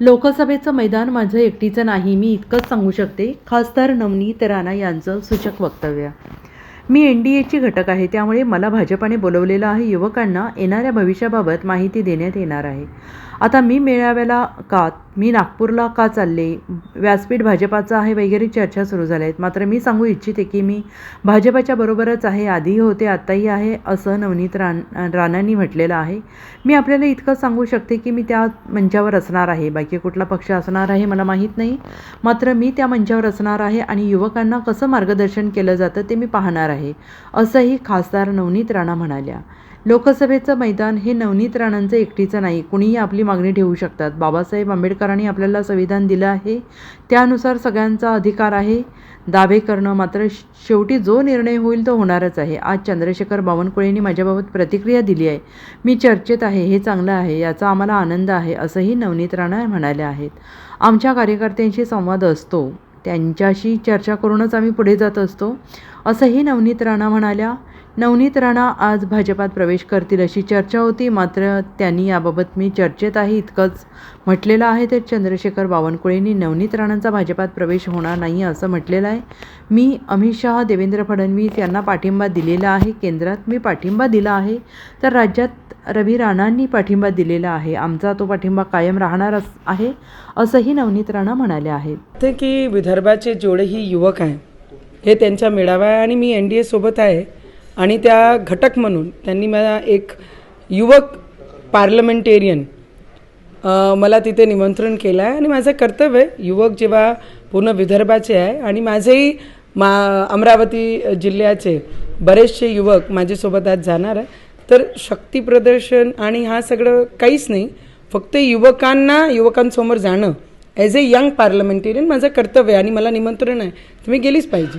लोकसभेचं मैदान माझं एकटीचं नाही मी इतकंच सांगू शकते. खासदार नवनीत राणा यांचं सूचक वक्तव्य. मी एन डी एची घटक आहे त्यामुळे मला भाजपाने बोलवलेलं आहे. युवकांना येणाऱ्या भविष्याबाबत माहिती देण्यात येणार आहे. आता मी मेळाव्याला का? मी नागपूरला का चालले? व्यासपीठ भाजपाचं आहे वगैरे चर्चा सुरू झाल्या आहेत. मात्र मी सांगू इच्छिते की मी भाजपाच्या बरोबरच आहे आधीही होते आत्ताही आहे असं नवनीत रान राणांनी म्हटलेलं आहे. मी आपल्याला इतकं सांगू शकते की मी त्या मंचावर असणार आहे. बाकी कुठला पक्ष असणार आहे मला माहीत नाही. मात्र मी त्या मंचावर असणार आहे आणि युवकांना कसं मार्गदर्शन केलं जातं ते मी पाहणार आहे असंही खासदार नवनीत राणा म्हणाल्या. लोकसभेचं मैदान हे नवनीत राणांचं एकटीचं नाही. कुणीही आपली मागणी ठेवू शकतात. बाबासाहेब आंबेडकरांनी आपल्याला संविधान दिलं आहे. त्यानुसार सगळ्यांचा अधिकार आहे. दावे करणं मात्र श- शेवटी जो निर्णय होईल तो होणारच आहे. आज चंद्रशेखर बावनकुळेंनी माझ्याबाबत प्रतिक्रिया दिली आहे. मी चर्चेत आहे. हे चांगलं आहे. याचा आम्हाला आनंद आहे असंही नवनीत राणा म्हणाल्या आहेत. आमच्या कार्यकर्त्यांशी संवाद असतो. त्यांच्याशी चर्चा करूनच आम्ही पुढे जात असतो असंही नवनीत राणा म्हणाल्या. नवनीत राणा आज भाजपात प्रवेश करतील अशी चर्चा होती मात्र त्यांनी याबाबत मी चर्चेत आहे इतकंच म्हटलेलं आहे तर चंद्रशेखर बावनकुळेंनी नवनीत राणांचा भाजपात प्रवेश होणार नाही असं म्हटलेलं आहे. मी अमित शहा देवेंद्र फडणवीस यांना पाठिंबा दिलेला आहे. केंद्रात मी पाठिंबा दिला आहे. तर राज्यात रवी राणांनी पाठिंबा दिलेला आहे. आमचा तो पाठिंबा कायम राहणार आहे असंही नवनीत राणा म्हणाले आहेत. ते की विदर्भाचे जेवढेही युवक आहे हे त्यांच्या मेळावा आहे आणि मी एन डी एसोबत आहे आणि त्या घटक म्हणून त्यांनी मला एक युवक पार्लमेंटेरियन मला तिथे निमंत्रण केलं आहे आणि माझं कर्तव्य आहे युवक जेव्हा पूर्ण विदर्भाचे आहे आणि माझेही मा अमरावती जिल्ह्याचे बरेचसे युवक माझ्यासोबत आज जाणार आहे. तर शक्ती प्रदर्शन आणि हा सगळं काहीच नाही फक्त युवकांना युवकांसमोर जाणं. ॲज अ यंग पार्लमेंटेरियन माझं कर्तव्य आहे आणि मला निमंत्रण आहे. तुम्ही गेलीच पाहिजे.